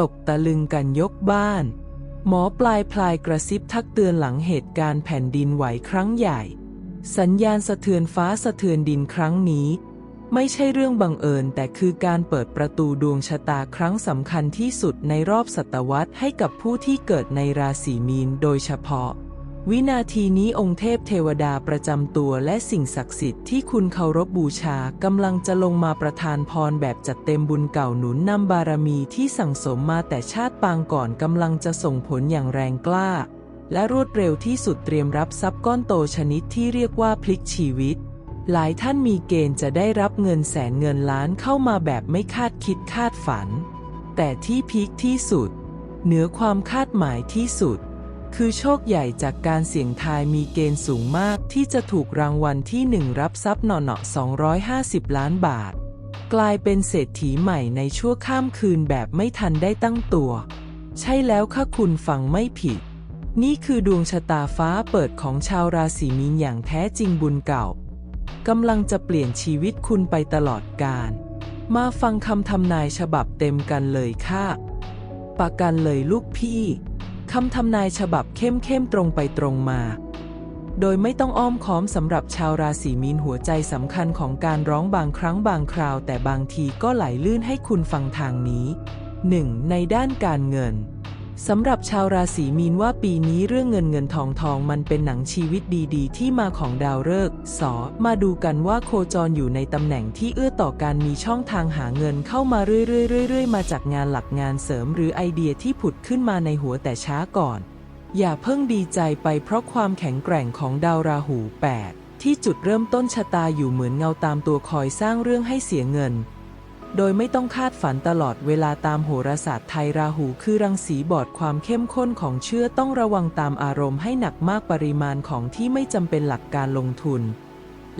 ตกตะลึงกันยกบ้าน หมอปลายพลายกระซิบทักเตือนหลังเหตุการณ์แผ่นดินไหวครั้งใหญ่ สัญญาณสะเทือนฟ้าสะเทือนดินครั้งนี้ ไม่ใช่เรื่องบังเอิญ แต่คือการเปิดประตูดวงชะตาครั้งสำคัญที่สุดในรอบศตวรรษให้กับผู้ที่เกิดในราศีมีนโดยเฉพาะ วินาทีนี้องค์เทพเทวดาประจำตัวและสิ่งศักดิ์สิทธิ์ที่คุณเคารพบูชากำลังจะลงมาประทานพรแบบจัดเต็มบุญเก่าหนุนนำบารมีที่สั่งสมมาแต่ชาติปางก่อนกำลังจะส่งผลอย่างแรงกล้า และรวดเร็วที่สุดเตรียมรับทรัพย์ก้อนโตชนิดที่เรียกว่าพลิกชีวิต หลายท่านมีเกณฑ์จะได้รับเงินแสนเงินล้านเข้ามาแบบไม่คาดคิดคาดฝัน แต่ที่พีคที่สุด เหนือความคาดหมายที่สุด คือโชคใหญ่จากการเสี่ยงทายมีเกณฑ์สูงมากที่จะถูกรางวัลที่หนึ่งรับทรัพย์หน่อๆ250 ล้านบาท กลายเป็นเศรษฐีใหม่ในชั่วข้ามคืนแบบไม่ทันได้ตั้งตัว ใช่แล้วค่ะคุณฟังไม่ผิด นี่คือดวงชะตาฟ้าเปิดของชาวราศีมีนอย่างแท้จริงบุญเก่ากำลังจะเปลี่ยนชีวิตคุณไปตลอดกาลมาฟังคำทำนายฉบับเต็มกันเลยค่ะปากกันเลยลูกพี่ คำทำนายฉบับเข้มเข้มๆตรงไปตรงมา โดยไม่ต้องอ้อมค้อมสำหรับชาวราศีมีนหัวใจสำคัญของการร้องบางครั้งบางคราว แต่บางทีก็ไหลลื่นให้คุณฟังทางนี้ 1. ในด้านการเงิน สำหรับชาวราศีมีนว่าปีนี้เรื่องเงินเงินทองทองมันเป็นหนังชีวิตดีๆ ที่มาของดาวฤกษ์สอมาดูกันว่าโคจรอยู่ในตำแหน่งที่เอื้อต่อการมีช่องทางหาเงินเข้ามาเรื่อยๆๆมาจากงานหลักงานเสริมหรือไอเดียที่ผุดขึ้นมาในหัวแต่ช้าก่อน อย่าเพิ่งดีใจไปเพราะความแข็งแกร่งของดาวราหู 8 ที่จุดเริ่มต้นชะตาอยู่เหมือนเงาตามตัวคอยสร้างเรื่องให้เสียเงิน โดยไม่ต้องคาดฝันตลอดเวลาตามโหราศาสตร์ไทยราหูคือรังสีบอดความเข้มข้นของเชื่อต้องระวังตามอารมณ์ให้หนักมากปริมาณของที่ไม่จำเป็นหลักการลงทุน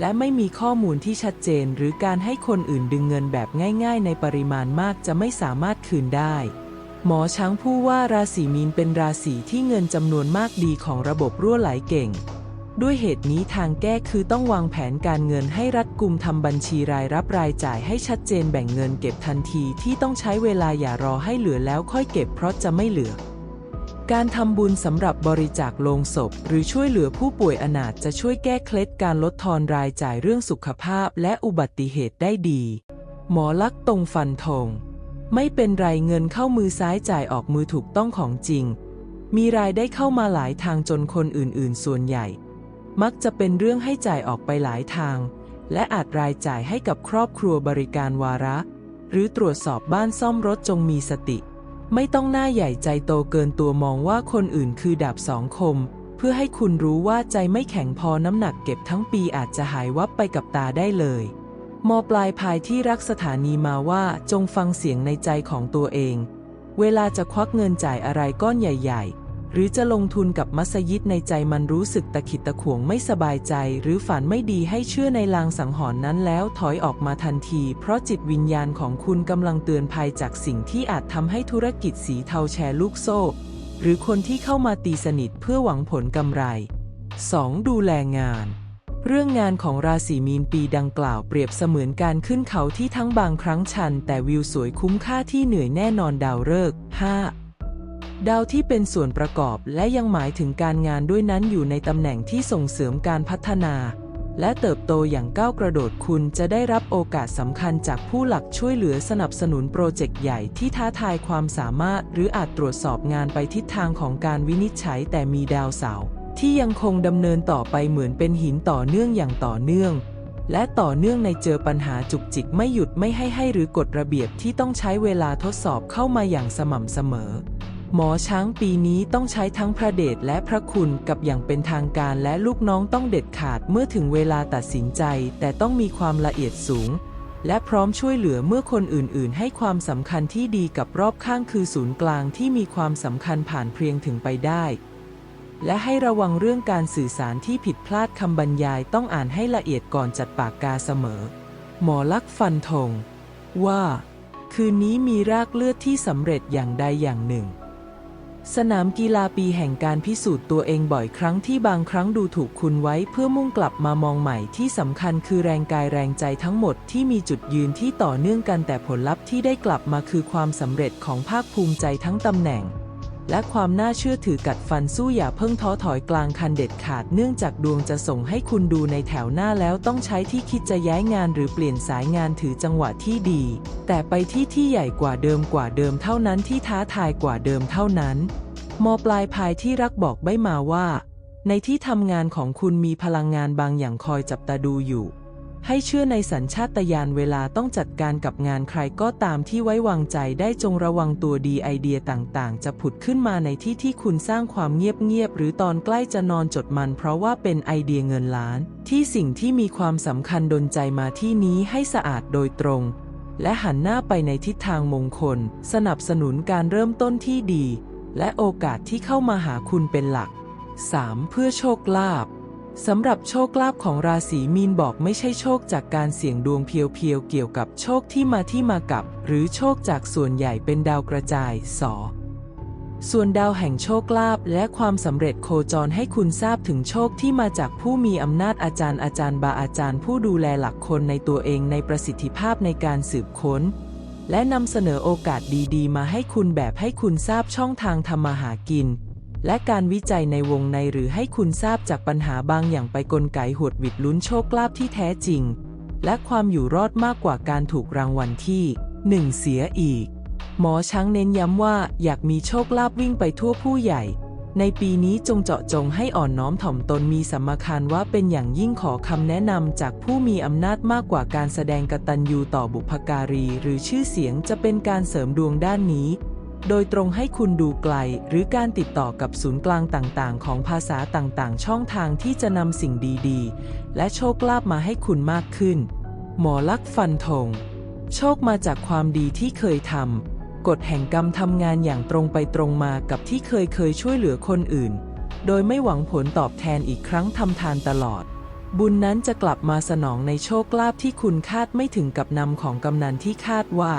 และไม่มีข้อมูลที่ชัดเจน หรือการให้คนอื่นดึงเงินแบบง่าย ๆ ในปริมาณมากจะไม่สามารถคืนได้ หมอช้างผู้ว่าราศีมีนเป็นราศีที่เงินจำนวนมากดีของระบบรั่วไหลเก่ง ด้วยเหตุนี้ทางแก้คือต้องวางแผนการเงินให้รัดกุมทำบัญชีรายรับรายจ่ายให้ชัดเจนแบ่งเงินเก็บทันทีที่ต้องใช้เวลาอย่ารอให้เหลือแล้วค่อยเก็บเพราะจะไม่เหลือ การทำบุญสำหรับบริจาคโลงศพ หรือช่วยเหลือผู้ป่วยอนาถจะช่วยแก้เคล็ดการลดทอนรายจ่ายเรื่องสุขภาพและอุบัติเหตุได้ดี หมอลักษ์ตรงฟันธงไม่เป็นไรเงินเข้ามือซ้ายจ่ายออกมือถูกต้องของจริง มีรายได้เข้ามาหลายทางจนคนอื่นๆ ส่วนใหญ่ มักจะเป็นเรื่องให้จ่ายออกไปหลายทาง และอาจรายจ่ายให้กับครอบครัวบริการวาระ หรือตรวจสอบบ้านซ่อมรถจงมีสติ ไม่ต้องหน้าใหญ่ใจโตเกินตัวมองว่าคนอื่นคือดาบสองคม เพื่อให้คุณรู้ว่าใจไม่แข็งพอน้ำหนักเก็บทั้งปีอาจจะหายวับไปกับตาได้เลยมปลายภายที่รักสถานีมาว่าจงฟังเสียงในใจของตัวเอง เวลาจะควักเงินจ่ายอะไรก้อนใหญ่ หรือจะลงทุนกับมัสยิดในใจมันรู้สึกตะขิดตะขวงไม่สบายใจ หรือฝันไม่ดีให้เชื่อในลางสังหรณ์นั้นแล้วถอยออกมาทันที เพราะจิตวิญญาณของคุณกำลังเตือนภัยจากสิ่งที่อาจทำให้ธุรกิจสีเทาแชร์ลูกโซ่ หรือคนที่เข้ามาตีสนิทเพื่อหวังผลกำไร 2. ดูแลงาน เรื่องงานของราศีมีนปีดังกล่าวเปรียบเสมือนการขึ้นเขาที่ทั้งบางครั้งชัน แต่วิวสวยคุ้มค่าที่เหนื่อยแน่นอนดาวฤกษ์ 5. ดาวที่เป็นส่วนประกอบและยังหมายถึงการงานด้วยนั้นอยู่ในตำแหน่งที่ส่งเสริมการพัฒนา และเติบโตอย่างก้าวกระโดดคุณจะได้รับโอกาสสำคัญจากผู้หลักช่วยเหลือสนับสนุนโปรเจกต์ใหญ่ที่ท้าทายความสามารถ หรืออาจตรวจสอบงานไปทิศทางของการวินิจฉัยแต่มีดาวเสาร์ที่ยังคงดำเนินต่อไปเหมือนเป็นหินต่อเนื่องอย่างต่อเนื่อง และต่อเนื่องในเจอปัญหาจุกจิกไม่หยุดไม่ให้ให้หรือกฎระเบียบที่ต้องใช้เวลาทดสอบเข้ามาอย่างสม่ำเสมอ หมอช้างปีนี้ต้องใช้ทั้งพระเดชและพระคุณกับอย่างเป็นทางการและลูกน้องต้องเด็ดขาดเมื่อถึงเวลาตัดสินใจ แต่ต้องมีความละเอียดสูง และพร้อมช่วยเหลือเมื่อคนอื่น ๆ ให้ความสำคัญที่ดีกับรอบข้างคือศูนย์กลางที่มีความสำคัญผ่านเพียงถึงไปได้ และให้ระวังเรื่องการสื่อสารที่ผิดพลาดคำบรรยายต้องอ่านให้ละเอียดก่อนจัดปากกาเสมอ หมอลักฟันธงว่า คืนนี้มีรากเลือดที่สำเร็จอย่างใดอย่างหนึ่ง สนามกีฬาปีแห่งการพิสูจน์ตัวเองบ่อยครั้งที่บางครั้งดูถูกคุณไว้เพื่อมุ่งกลับมามองใหม่ที่สำคัญคือแรงกายแรงใจทั้งหมดที่มีจุดยืนที่ต่อเนื่องกันแต่ผลลัพธ์ที่ได้กลับมาคือความสำเร็จของภาคภูมิใจทั้งตำแหน่ง และความน่าเชื่อถือกัดฟันสู้อย่าเพิ่งท้อถอยกลางคันเด็ดขาดเนื่องจากดวงจะส่งให้คุณดูในแถวหน้าแล้วต้องใช้ที่คิดจะย้ายงานหรือเปลี่ยนสายงานถือจังหวะที่ดี แต่ไปที่ที่ใหญ่กว่าเดิมกว่าเดิมเท่านั้นที่ท้าทายกว่าเดิมเท่านั้นมปลายภายที่รักบอกไม่มาว่า ในที่ทำงานของคุณมีพลังงานบางอย่างคอยจับตาดูอยู่ ให้เชื่อในสัญชาตญาณเวลาต้องจัดการกับงานใครก็ตามที่ไว้วางใจได้จงระวังตัวดีไอเดียต่างๆ จะผุดขึ้นมาในที่ที่คุณสร้างความเงียบๆหรือตอนใกล้จะนอนจดมันเพราะว่าเป็นไอเดียเงินล้าน ที่สิ่งที่มีความสำคัญดนใจมาที่นี้ให้สะอาดโดยตรง และหันหน้าไปในทิศทางมงคล สนับสนุนการเริ่มต้นที่ดี และโอกาสที่เข้ามาหาคุณเป็นหลัก 3. เพื่อโชคลาภ สำหรับโชคลาภของราศีมีนบอกไม่ใช่โชคจากการเสี่ยงดวงเพียวๆเกี่ยวกับโชคที่มาที่มากับ หรือโชคจากส่วนใหญ่เป็นดาวกระจายสอส่วนดาวแห่งโชคลาภและความสำเร็จโคจรให้คุณทราบถึงโชคที่มาจากผู้มีอำนาจอาจารย์อาจารย์บาอาจารย์ผู้ดูแลหลักคนในตัวเองในประสิทธิภาพในการสืบค้น และนำเสนอโอกาสดีๆ มาให้คุณแบบให้คุณทราบช่องทางทำมาหากิน และการวิจัยในวงในหรือให้คุณทราบจากปัญหาบางอย่างไปกลไกหดวิดลุ้นโชคลาภที่แท้จริง และความอยู่รอดมากกว่าการถูกรางวัลที่หนึ่งเสียอีก หมอช้างเน้นย้ำว่าอยากมีโชคลาภวิ่งไปทั่วผู้ใหญ่ ในปีนี้จงเจาะจงให้อ่อนน้อมถ่อมตนมีสัมมาคารว่าเป็นอย่างยิ่งขอคำแนะนำจากผู้มีอำนาจมากกว่าการแสดงกตัญญูต่อบุพการี หรือชื่อเสียงจะเป็นการเสริมดวงด้านนี้ โดยตรงให้คุณดูไกล หรือการติดต่อกับศูนย์กลางต่างๆ ของภาษาต่างๆ ช่องทางที่จะนำสิ่งดีๆ และโชคลาภมาให้คุณมากขึ้น หมอลักฟันธงโชคมาจากความดีที่เคยทำกฎแห่งกรรมทำงานอย่างตรงไปตรงมากับที่เคยเคยช่วยเหลือคนอื่น โดยไม่หวังผลตอบแทนอีกครั้งทำทานตลอด บุญนั้นจะกลับมาสนองในโชคลาภที่คุณคาดไม่ถึงกับนำของกำนันที่คาดว่า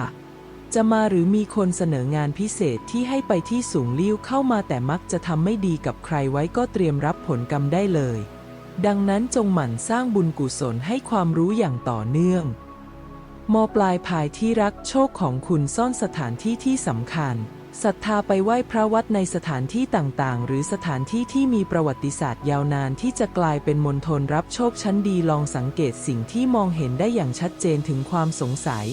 จะมาหรือมีคนเสนองานพิเศษที่ให้ไปที่สูงลิ้วเข้ามาแต่มักจะทำไม่ดีกับใครไว้ก็เตรียมรับผลกรรมได้เลย ดังนั้นจงหมั่นสร้างบุญกุศลให้ความรู้อย่างต่อเนื่องมปลายภายที่รักโชคของคุณซ่อนสถานที่ที่สำคัญศรัทธาไปไหว้พระวัดในสถานที่ต่างๆ หรือสถานที่ที่มีประวัติศาสตร์ยาวนานที่จะกลายเป็นมณฑลรับโชคชั้นดีลองสังเกตสิ่งที่มองเห็นได้อย่างชัดเจนถึงความสงสัย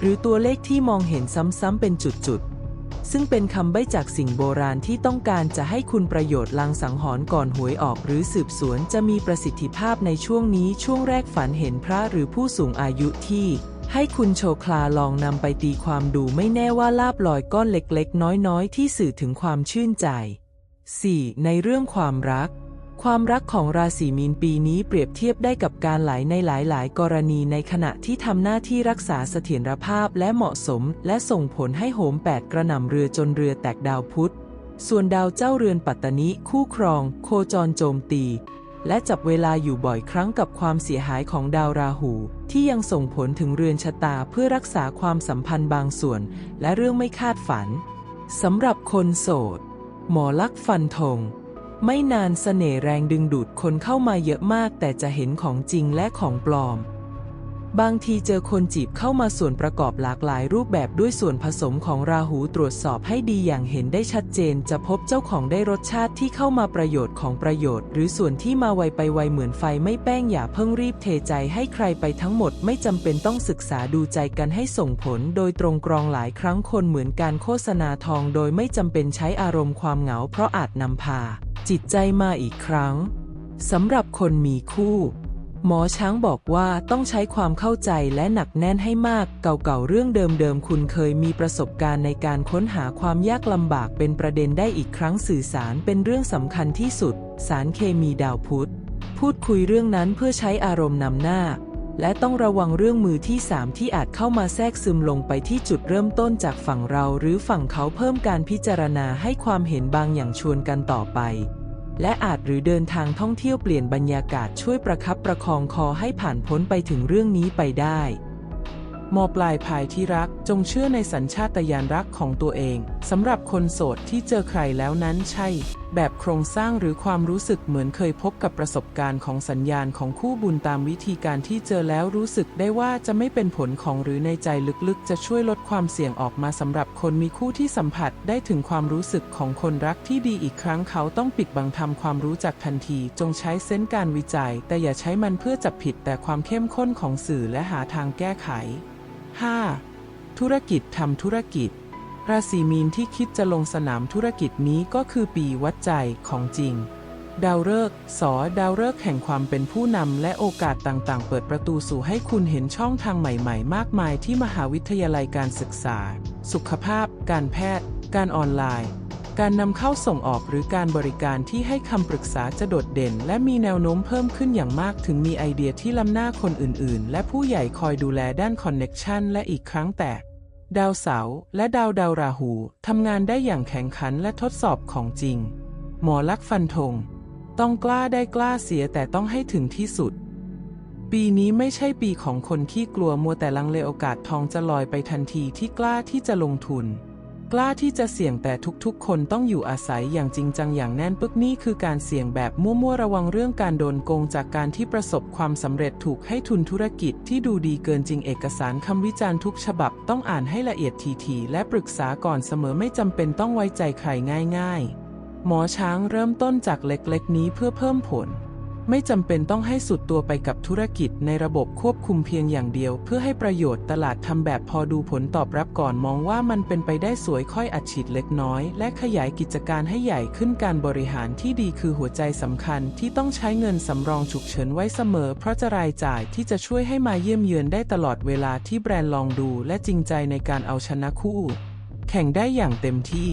หรือตัวเลขที่มองเห็นซ้ำๆเป็นจุดๆ ซึ่งเป็นคำใบ้จากสิ่งโบราณที่ต้องการจะให้คุณประโยชน์ลางสังหรณ์ก่อนหวยออกหรือสืบสวนจะมีประสิทธิภาพในช่วงนี้ช่วงแรกฝันเห็นพระหรือผู้สูงอายุที่ ให้คุณโชคลาลองนำไปตีความดูไม่แน่ว่าลาบลอยก้อนเล็กๆ น้อยๆ ที่สื่อถึงความชื่นใจ 4. ในเรื่องความรัก ความรักของราศีมีนปีนี้เปรียบเทียบได้กับการไหลในหลาย ๆ กรณีในขณะที่ทำหน้าที่รักษาเสถียรภาพและเหมาะสม และส่งผลให้โหมแปดกระหน่ำเรือจนเรือแตกดาวพุธ ส่วนดาวเจ้าเรือนปัตตนิคู่ครอง โคจรโจมตี และจับเวลาอยู่บ่อยครั้งกับความเสียหายของดาวราหู ที่ยังส่งผลถึงเรือนชะตาเพื่อรักษาความสัมพันธ์บางส่วน และเรื่องไม่คาดฝันสำหรับคนโสด หมอลักษ์ฟันธง ไม่นานเสน่ห์แรงดึงดูดคนเข้ามาเยอะมาก แต่จะเห็นของจริงและของปลอม บางทีเจอคนจีบเข้ามาส่วนประกอบหลากหลายรูปแบบด้วยส่วนผสมของราหูตรวจสอบให้ดีอย่างเห็นได้ชัดเจน จะพบเจ้าของได้รสชาติที่เข้ามาประโยชน์ของประโยชน์ หรือส่วนที่มาไวไปไวเหมือนไฟไม่แป้งอย่าเพิ่งรีบเทใจให้ใครไปทั้งหมด ไม่จำเป็นต้องศึกษาดูใจกันให้ส่งผล โดยตรงกรองหลายครั้งคนเหมือนการโฆษณาทอง โดยไม่จำเป็นใช้อารมณ์ความเหงา เพราะอาจนำพา จิตใจมาอีกครั้งสำหรับคนมีคู่ หมอช้างบอกว่าต้องใช้ความเข้าใจและหนักแน่นให้มากเก่าๆเรื่องเดิมๆคุณเคยมีประสบการณ์ในการค้นหาความยากลำบากเป็นประเด็นได้อีกครั้งสื่อสารเป็นเรื่องสำคัญที่สุด สารเคมีดาวพุธพูดคุยเรื่องนั้นเพื่อใช้อารมณ์นำหน้า และต้องระวังเรื่องมือที่สามที่อาจเข้ามาแทรกซึมลงไปที่จุดเริ่มต้นจากฝั่งเราหรือฝั่งเขาเพิ่มการพิจารณาให้ความเห็นบางอย่างชวนกันต่อไป และอาจหรือเดินทางท่องเที่ยวเปลี่ยนบรรยากาศช่วยประคับประคองคอให้ผ่านพ้นไปถึงเรื่องนี้ไปได้มปลายภายที่รักจงเชื่อในสัญชาตญาณรักของตัวเองสำหรับคนโสดที่เจอใครแล้วนั้นใช่ แบบโครงสร้างหรือความรู้สึกเหมือนเคยพบกับประสบการณ์ของสัญญาณของคู่บุญตามวิธีการที่เจอแล้วรู้สึกได้ว่าจะไม่เป็นผลของหรือในใจลึกๆ จะช่วยลดความเสี่ยงออกมาสำหรับคนมีคู่ที่สัมผัสได้ถึงความรู้สึกของคนรักที่ดีอีกครั้งเขาต้องปิดบังทำความรู้จักทันที จงใช้เซนส์การวิจัย แต่อย่าใช้มันเพื่อจับผิดแต่ความเข้มข้นของสื่อและหาทางแก้ไข 5. ธุรกิจทำธุรกิจ ราศีมีนที่คิดจะลงสนามธุรกิจนี้ก็คือปีวัดใจของจริง ดาวฤกษ์สอดาวฤกษ์แห่งความเป็นผู้นำและโอกาสต่างๆ เปิดประตูสู่ให้คุณเห็นช่องทางใหม่ๆ มากมายที่มหาวิทยาลัยการศึกษา สุขภาพ การแพทย์ การออนไลน์ การนำเข้าส่งออกหรือการบริการที่ให้คำปรึกษาจะโดดเด่น และมีแนวโน้มเพิ่มขึ้นอย่างมากถึงมีไอเดียที่ล้ำหน้าคนอื่นๆ และผู้ใหญ่คอยดูแลด้านคอนเน็กชันและอีกครั้งแตก ดาวเสาร์และดาวดาวราหูทำงานได้อย่างแข็งขันและทดสอบของจริง หมอลักษ์ฟันธงต้องกล้าได้กล้าเสียแต่ต้องให้ถึงที่สุด ปีนี้ไม่ใช่ปีของคนขี้กลัวมัวแต่ลังเลโอกาสทองจะลอยไปทันทีที่กล้าที่จะลงทุน กล้าที่จะเสี่ยงแต่ทุกๆ คนต้องอยู่อาศัยอย่างจริงจังอย่างแน่นปึกนี่คือการเสี่ยงแบบมั่วๆระวังเรื่องการโดนโกงจากการที่ประสบความสำเร็จถูกให้ทุนธุรกิจที่ดูดีเกินจริงเอกสารคำวิจารณ์ทุกฉบับต้องอ่านให้ละเอียดทีๆและปรึกษาก่อนเสมอไม่จำเป็นต้องไว้ใจใครง่าย ๆ หมอช้างเริ่มต้นจากเล็กๆ นี้เพื่อเพิ่มผล ไม่จำเป็นต้องให้สุดตัวไปกับธุรกิจในระบบควบคุมเพียงอย่างเดียว เพื่อให้ประโยชน์ตลาดทำแบบพอดูผลตอบรับก่อนมองว่ามันเป็นไปได้สวยค่อยอัดฉีดเล็กน้อย และขยายกิจการให้ใหญ่ขึ้นการบริหารที่ดีคือหัวใจสำคัญที่ต้องใช้เงินสำรองฉุกเฉินไว้เสมอ เพราะจะรายจ่ายที่จะช่วยให้มาเยี่ยมเยือนได้ตลอดเวลาที่แบรนด์ลองดู และจริงใจในการเอาชนะคู่ แข่งได้อย่างเต็มที่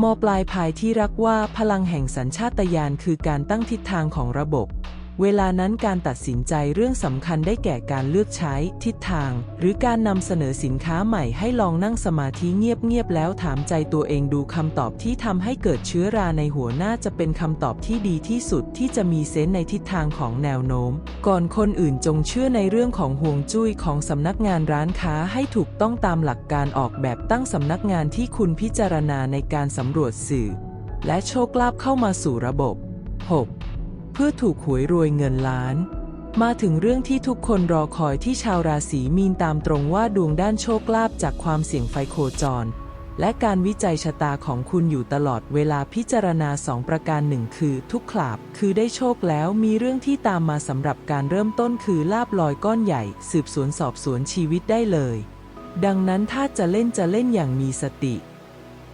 มปลายภายที่รักว่าพลังแห่งสัญชาตญาณคือการตั้งทิศทางของระบบ เวลานั้นการตัดสินใจเรื่องสำคัญได้แก่การเลือกใช้ ทิศทาง หรือการนำเสนอสินค้าใหม่ให้ลองนั่งสมาธิเงียบๆแล้วถามใจตัวเองดูคำตอบที่ทำให้เกิดเชื้อราในหัวหน่าจะเป็นคำตอบที่ดีที่สุดที่จะมีเซนส์ในทิศทางของแนวโน้ม ก่อนคนอื่นจงเชื่อในเรื่องของห่วงจุ้ยของสำนักงานร้านค้าให้ถูกต้องตามหลักการออกแบบตั้งสำนักงานที่คุณพิจารณาในการสำรวจสื่อ และโชคลาภเข้ามาสู่ระบบ 6. เพื่อถูกหวยรวยเงินล้าน มาถึงเรื่องที่ทุกคนรอคอยที่ชาวราศีมีนตามตรงว่าดวงด้านโชคลาภจากความเสี่ยงไฟโคจร และการวิจัยชะตาของคุณอยู่ตลอดเวลาพิจารณาสองประการหนึ่งคือทุกขลาบคือได้โชคแล้วมีเรื่องที่ตามมาสำหรับการเริ่มต้นคือลาบลอยก้อนใหญ่ สืบสวนสอบสวนชีวิตได้เลย ดังนั้นถ้าจะเล่นจะเล่นอย่างมีสติ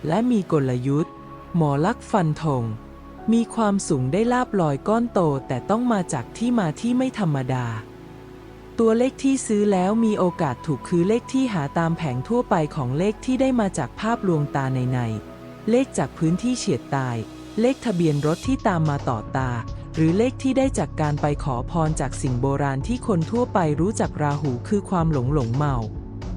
และมีกลยุทธ์ หมอลักษ์ฟันธง มีความสูงได้ลาบลอยก้อนโตแต่ต้องมาจากที่มาที่ไม่ธรรมดา ตัวเลขที่ซื้อแล้วมีโอกาสถูกคือเลขที่หาตามแผงทั่วไปของเลขที่ได้มาจากภาพลวงตาในในเลขจากพื้นที่เฉียดตาย เลขทะเบียนรถที่ตามมาต่อตา หรือเลขที่ได้จากการไปขอพรจากสิ่งโบราณที่คนทั่วไปรู้จักราหูคือความหลงหลงเมา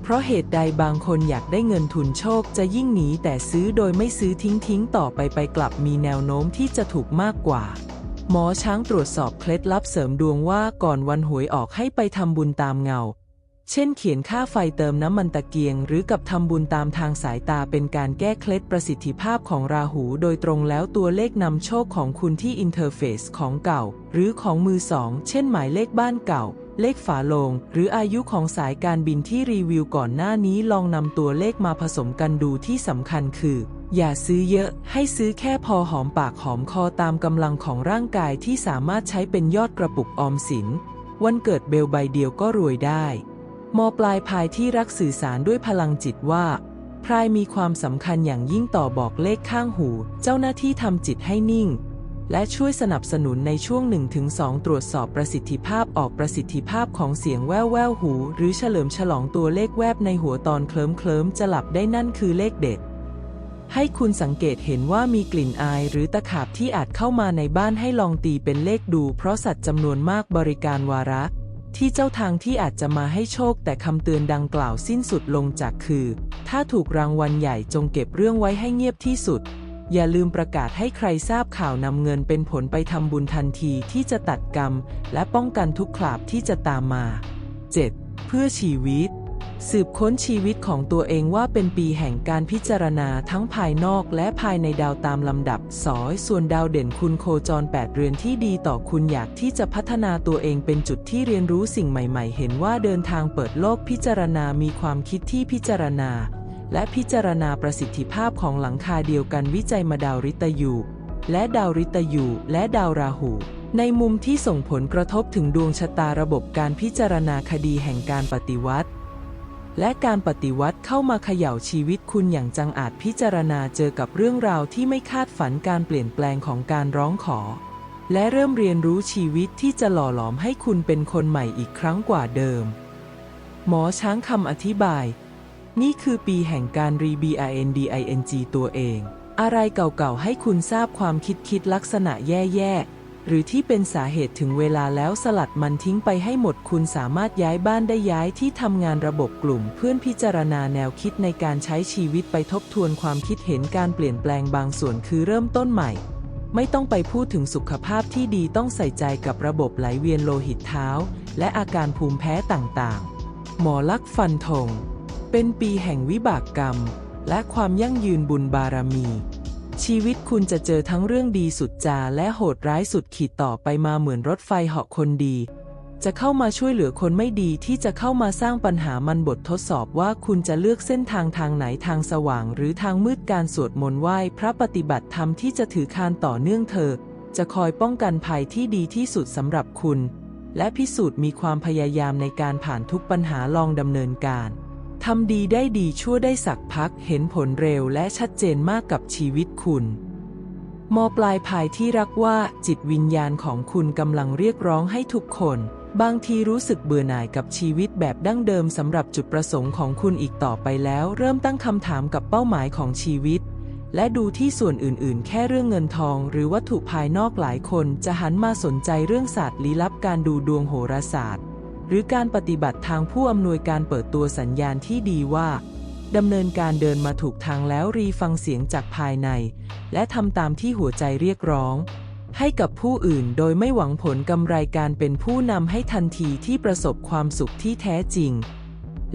เพราะเหตุใดบางคนอยากได้เงินทุนโชคจะยิ่งหนีแต่ซื้อโดยไม่ซื้อทิ้งทิ้งต่อไปไปกลับมีแนวโน้มที่จะถูกมากกว่า หมอช้างตรวจสอบเคล็ดลับเสริมดวงว่าก่อนวันหวยออกให้ไปทำบุญตามเงา เช่นเขียนค่าไฟเติมน้ำมันตะเกียง หรือกับทำบุญตามทางสายตาเป็นการแก้เคล็ดประสิทธิภาพของราหูโดยตรงแล้วตัวเลขนำโชคของคุณที่อินเทอร์เฟซของเก่า หรือของมือสอง เช่นหมายเลขบ้านเก่า เลขฝาโลง หรืออายุของสายการบินที่รีวิวก่อนหน้านี้ลองนำตัวเลขมาผสมกันดูที่สำคัญคือ อย่าซื้อเยอะ ให้ซื้อแค่พอหอมปากหอมคอตามกำลังของร่างกายที่สามารถใช้เป็นยอดกระปุกออมสิน วันเกิดเบลใบเดียวก็รวยได้มปลายพายที่รักสื่อสารด้วยพลังจิตว่าพรายมีความสำคัญอย่างยิ่งต่อบอกเลขข้างหู เจ้าหน้าที่ทำจิตให้นิ่ง และช่วยสนับสนุนในช่วง 1-2 ตรวจสอบประสิทธิภาพออกประสิทธิภาพของเสียงแว่วแววหู หรือเฉลิมฉลองตัวเลขแวบในหัวตอนเคลิ้มเคลิมจะหลับได้นั่นคือเลขเด็ด ให้คุณสังเกตเห็นว่ามีกลิ่นอายหรือตะขาบที่อาจเข้ามาในบ้านให้ลองตีเป็นเลขดู เพราะสัตว์จำนวนมากบริการวาระ ที่เจ้าทางที่อาจจะมาให้โชค แต่คำเตือนดังกล่าวสิ้นสุดลงจากคือ ถ้าถูกรางวัลใหญ่จงเก็บเรื่องไว้ให้เงียบที่สุด อย่าลืมประกาศให้ใครทราบข่าวนำเงินเป็นผลไปทำบุญทันทีที่จะตัดกรรม และป้องกันทุกขลาบที่จะตามมา 7. เพื่อชีวิต สืบค้นชีวิตของตัวเองว่าเป็นปีแห่งการพิจารณาทั้งภายนอกและภายในดาวตามลำดับสอยส่วนดาวเด่นคุณโคจร 8 เรือนที่ดีต่อคุณอยากที่จะพัฒนาตัวเองเป็นจุดที่เรียนรู้สิ่งใหม่ ๆ เห็นว่าเดินทางเปิดโลกพิจารณามีความคิดที่พิจารณา และพิจารณาประสิทธิภาพของหลังคาเดียวกันวิจัยมาดาวริตยู และดาวริตยู และดาวราหู ในมุมที่ส่งผลกระทบถึงดวงชะตาระบบการพิจารณาคดีแห่งการปฏิวัติ และการปฏิวัติเข้ามาเขย่าชีวิตคุณอย่างจังอาจพิจารณาเจอกับเรื่องราวที่ไม่คาดฝันการเปลี่ยนแปลงของการร้องขอ และเริ่มเรียนรู้ชีวิตที่จะหล่อหลอมให้คุณเป็นคนใหม่อีกครั้งกว่าเดิม หมอช้างคำอธิบาย นี่คือปีแห่งการรี BINDING ตัวเอง อะไรเก่าๆ ให้คุณทราบความคิดคิดลักษณะแย่ๆ หรือที่เป็นสาเหตุถึงเวลาแล้วสลัดมันทิ้งไปให้หมดคุณสามารถย้ายบ้านได้ย้ายที่ทำงานระบบกลุ่ม เพื่อนพิจารณาแนวคิดในการใช้ชีวิตไปทบทวนความคิดเห็นการเปลี่ยนแปลงบางส่วนคือเริ่มต้นใหม่ ไม่ต้องไปพูดถึงสุขภาพที่ดีต้องใส่ใจกับระบบไหลเวียนโลหิตเท้า และอาการภูมิแพ้ต่างๆ หมอลักษ์ฟันธง เป็นปีแห่งวิบากกรรม และความยั่งยืนบุญบารมี ชีวิตคุณจะเจอทั้งเรื่องดีสุดจาและโหดร้ายสุดขีดต่อไปมาเหมือนรถไฟเหาะคนดี จะเข้ามาช่วยเหลือคนไม่ดีที่จะเข้ามาสร้างปัญหามันบททดสอบว่าคุณจะเลือกเส้นทางทางไหนทางสว่าง หรือทางมืดการสวดมนต์ไหว้พระปฏิบัติธรรมที่จะถือคานต่อเนื่องเธอ จะคอยป้องกันภัยที่ดีที่สุดสำหรับคุณ และพิสูจน์มีความพยายามในการผ่านทุกปัญหาลองดำเนินการ ทำดีได้ดีชั่วได้สักพักเห็นผลเร็วและชัดเจนมากกับชีวิตคุณมปลายภายที่รักว่าจิตวิญญาณของคุณกำลังเรียกร้องให้ทุกคน บางทีรู้สึกเบื่อหน่ายกับชีวิตแบบดั้งเดิมสำหรับจุดประสงค์ของคุณอีกต่อไปแล้ว เริ่มตั้งคำถามกับเป้าหมายของชีวิต และดูที่ส่วนอื่นๆ แค่เรื่องเงินทอง หรือวัตถุภายนอกหลายคนจะหันมาสนใจเรื่องศาสตร์ลี้ลับการดูดวงโหราศาสตร์ หรือการปฏิบัติทางผู้อำนวยการเปิดตัวสัญญาณที่ดีว่าดำเนินการเดินมาถูกทางแล้วรีฟังเสียงจากภายใน และทำตามที่หัวใจเรียกร้อง ให้กับผู้อื่นโดยไม่หวังผลกำไรการเป็นผู้นำให้ทันทีที่ประสบความสุขที่แท้จริง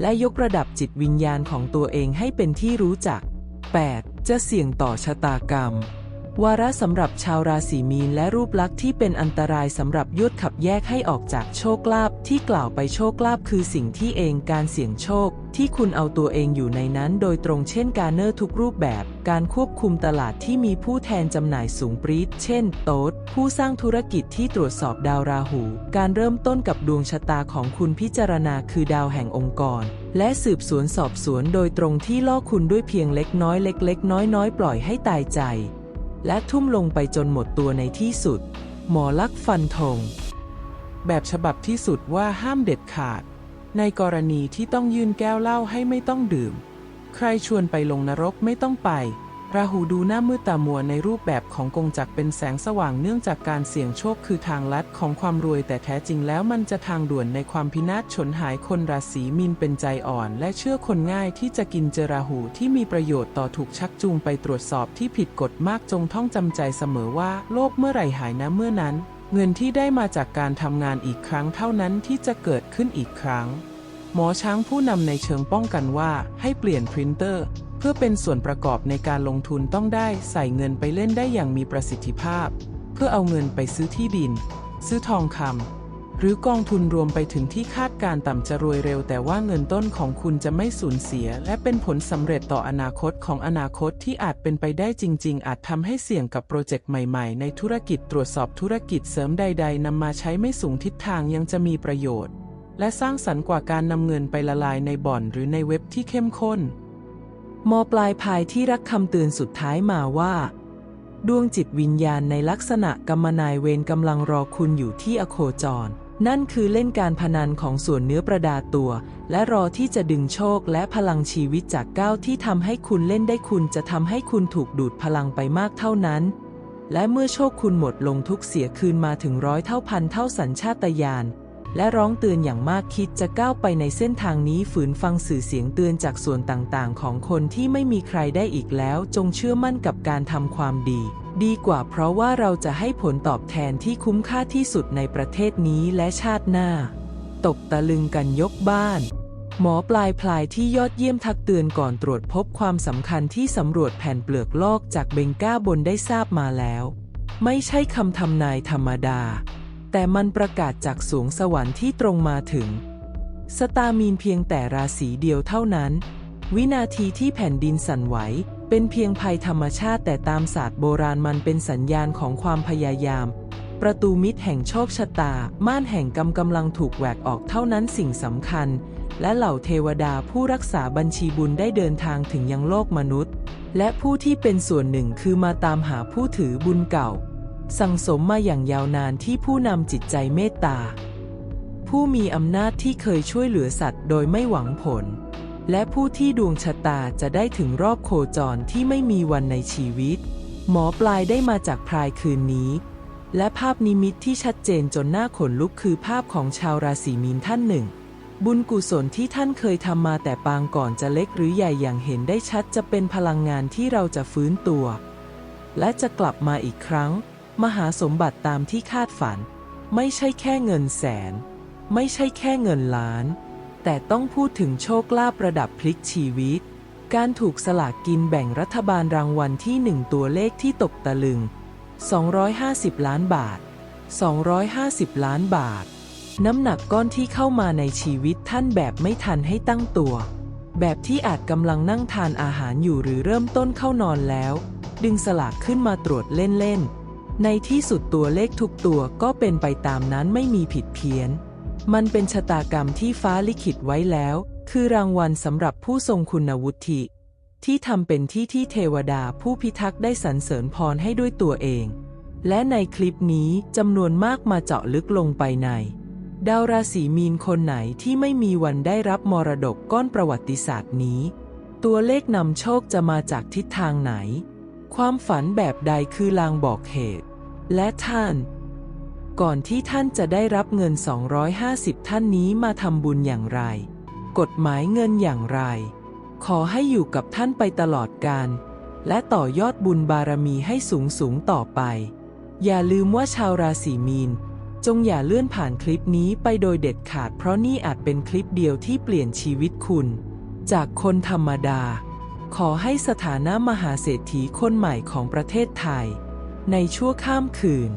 และยกระดับจิตวิญญาณของตัวเองให้เป็นที่รู้จัก 8. จะเสี่ยงต่อชะตากรรม วาระสำหรับชาวราศีมีนและรูปลักษณ์ที่เป็นอันตรายสำหรับยุดขับแยกให้ออกจากโชคลาภที่กล่าวไปโชคลาภคือสิ่งที่เองการเสี่ยงโชค ที่คุณเอาตัวเองอยู่ในนั้นโดยตรงเช่นการเนอร์ทุกรูปแบบ การควบคุมตลาดที่มีผู้แทนจำหน่ายสูงปรีดเช่น โต๊ดผู้สร้างธุรกิจที่ตรวจสอบดาวราหู การเริ่มต้นกับดวงชะตาของคุณพิจารณาคือดาวแห่งองค์กร และสืบสวนสอบสวนโดยตรงที่ล่อคุณด้วยเพียงเล็กน้อยเล็ก ๆ น้อยๆปล่อยให้ตายใจ และทุ่มลงไปจนหมดตัวในที่สุด หมอลักษ์ฟันธงแบบฉบับที่สุดว่าห้ามเด็ดขาด ในกรณีที่ต้องยื่นแก้วเหล้าให้ไม่ต้องดื่ม ใครชวนไปลงนรกไม่ต้องไป ราหูดูหน้ามืดตามัวในรูปแบบของกงจักเป็นแสงสว่างเนื่องจากการเสี่ยงโชคคือทางลัดของความรวยแต่แท้จริงแล้วมันจะทางด่วนในความพินาศฉนหายคนราศีมีนเป็นใจอ่อน และเชื่อคนง่ายที่จะกินเจอราหูที่มีประโยชน์ต่อถูกชักจูงไปตรวจสอบที่ผิดกฎมากจงท่องจำใจเสมอว่าโลกเมื่อไหร่หายนะเมื่อนั้น เงินที่ได้มาจากการทำงานอีกครั้งเท่านั้นที่จะเกิดขึ้นอีกครั้ง หมอช้างผู้นำในเชิงป้องกันว่าให้เปลี่ยนพรินเตอร์ พื่อเป็นส่วนประกอบในการลงทุนต้องได้ใส่เงินไปเล่นได้อย่างมีประสิทธิภาพ เพื่อเอาเงินไปซื้อที่ดิน ซื้อทองคำหรือกองทุนรวมไปถึงที่คาดการต่ำจะรวยเร็ว แต่ว่าเงินต้นของคุณจะไม่สูญเสีย และเป็นผลสำเร็จต่ออนาคตของอนาคตที่อาจเป็นไปได้จริง ๆ อาจทำให้เสี่ยงกับโปรเจกต์ใหม่ๆ ในธุรกิจตรวจสอบธุรกิจเสริมใด ๆนำมาใช้ไม่สูงทิศทางยังจะมีประโยชน์ และสร้างสรรค์กว่าการนำเงินไปละลายในบ่อนหรือในเว็บที่เข้มข้น มปลายภายที่รักคำเตือนสุดท้ายมาว่า ดวงจิตวิญญาณในลักษณะกรรมนายเวรกำลังรอคุณอยู่ที่อโคจร นั่นคือเล่นการพนันของส่วนเนื้อประดาตัว และรอที่จะดึงโชคและพลังชีวิตจากก้าวที่ทำให้คุณเล่นได้คุณจะทำให้คุณถูกดูดพลังไปมากเท่านั้น และเมื่อโชคคุณหมดลงทุกเสียคืนมาถึงร้อยเท่าพันเท่าสัญชาตญาณ และร้องเตือนอย่างมากคิดจะก้าวไปในเส้นทางนี้ฝืนฟังสื่อเสียงเตือนจากส่วนต่างๆ ของคนที่ไม่มีใครได้อีกแล้ว จงเชื่อมั่นกับการทำความดี ดีกว่าเพราะว่าเราจะให้ผลตอบแทนที่คุ้มค่าที่สุดในประเทศนี้และชาติหน้า ตกตะลึงกันยกบ้านหมอปลายพลายที่ยอดเยี่ยมทักเตือนก่อนตรวจพบความสำคัญที่สำรวจแผ่นเปลือกโลกจากเบงก้าบนได้ทราบมาแล้ว ไม่ใช่คำทำนายธรรมดา แต่มันประกาศจากสวงสวรรค์ที่ตรงมาถึง สตามีนเพียงแต่ราศีเดียวเท่านั้น วินาทีที่แผ่นดินสั่นไหว เป็นเพียงภัยธรรมชาติแต่ตามศาสตร์โบราณมันเป็นสัญญาณของความพยายาม ประตูมิตรแห่งโชคชะตา ม่านแห่งกรรมกำลังถูกแหวกออกเท่านั้นสิ่งสำคัญ และเหล่าเทวดาผู้รักษาบัญชีบุญได้เดินทางถึงยังโลกมนุษย์ และผู้ที่เป็นส่วนหนึ่งคือมาตามหาผู้ถือบุญเก่า สั่งสมมาอย่างยาวนานที่ผู้นำจิตใจเมตตา ผู้มีอำนาจที่เคยช่วยเหลือสัตว์โดยไม่หวังผล และผู้ที่ดวงชะตาจะได้ถึงรอบโคจรที่ไม่มีวันในชีวิต หมอปลายได้มาจากพรายคืนนี้ และภาพนิมิตที่ชัดเจนจนหน้าขนลุกคือภาพของชาวราศีมีนท่านหนึ่ง บุญกุศลที่ท่านเคยทำมาแต่ปางก่อนจะเล็กหรือใหญ่อย่างเห็นได้ชัดจะเป็นพลังงานที่เราจะฟื้นตัว และจะกลับมาอีกครั้ง มหาสมบัติตามที่คาดฝัน ไม่ใช่แค่เงินแสน ไม่ใช่แค่เงินล้าน แต่ต้องพูดถึงโชคลาภระดับพลิกชีวิต การถูกสลากกินแบ่งรัฐบาลรางวัลที่หนึ่งตัวเลขที่ตกตะลึง 250 ล้านบาท 250 ล้านบาท น้ำหนักก้อนที่เข้ามาในชีวิตท่านแบบไม่ทันให้ตั้งตัว แบบที่อาจกำลังนั่งทานอาหารอยู่หรือเริ่มต้นเข้านอนแล้ว ดึงสลากขึ้นมาตรวจเล่นๆ ในที่สุดตัวเลขทุกตัวก็เป็นไปตามนั้นไม่มีผิดเพี้ยน มันเป็นชะตากรรมที่ฟ้าลิขิตไว้แล้ว คือรางวัลสำหรับผู้ทรงคุณวุฒิ ที่ทำเป็นที่ที่เทวดาผู้พิทักษ์ได้สรรเสริญพรให้ด้วยตัวเอง และในคลิปนี้จำนวนมากมาเจาะลึกลงไปใน ดาวราศีมีนคนไหนที่ไม่มีวันได้รับมรดกก้อนประวัติศาสตร์นี้ ตัวเลขนำโชคจะมาจากทิศทางไหน ความฝันแบบใดคือลางบอกเหตุ และท่าน ก่อนที่ท่านจะได้รับเงิน 250 ท่านนี้มาทำบุญอย่างไร กฎหมายเงินอย่างไร ขอให้อยู่กับท่านไปตลอดกาลและต่อยอดบุญบารมีให้สูงสูงต่อไป อย่าลืมว่าชาวราศีมีน จงอย่าเลื่อนผ่านคลิปนี้ไปโดยเด็ดขาด เพราะนี่อาจเป็นคลิปเดียวที่เปลี่ยนชีวิตคุณ จากคนธรรมดา ขอให้สถานะมหาเศรษฐีคนใหม่ของประเทศไทย ในชั่วข้ามคืน